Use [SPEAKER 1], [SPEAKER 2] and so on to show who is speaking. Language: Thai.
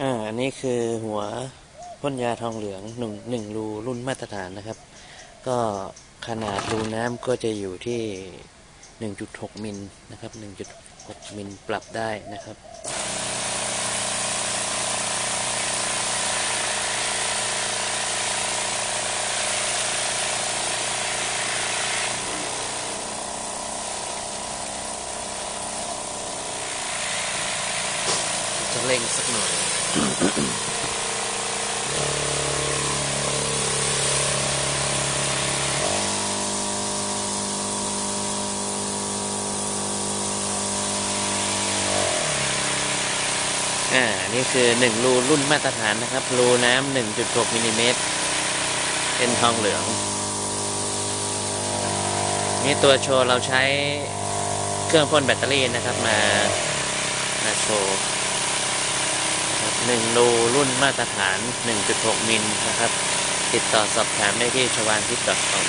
[SPEAKER 1] อ่าอันนี้คือหัวพ่นยาทองเหลืองหนึ่งหนึ่งรูรุ่นมาตรฐานนะครับ ก็ขนาดรูน้ำก็จะอยู่ที่ 1.6 มิลนะครับ 1.6 มิลปรับได้นะครับจะเร่งสักหน่อย อ่า นี่คือหนึ่งรูรุ่นมาตรฐานนะครับ รูน้ำหนึ่งจุดหกมิลลิเมตร เป็นทองเหลือง นี่ตัวโชว์เราใช้เครื่องพ่นแบตเตอรี่นะครับมา มาโชว์ นะครับหนึ่งรูรุ่นมาตรฐาน 1.6 มิลนะครับ ติดต่อสอบถามได้ที่ชวานทิพย์ .com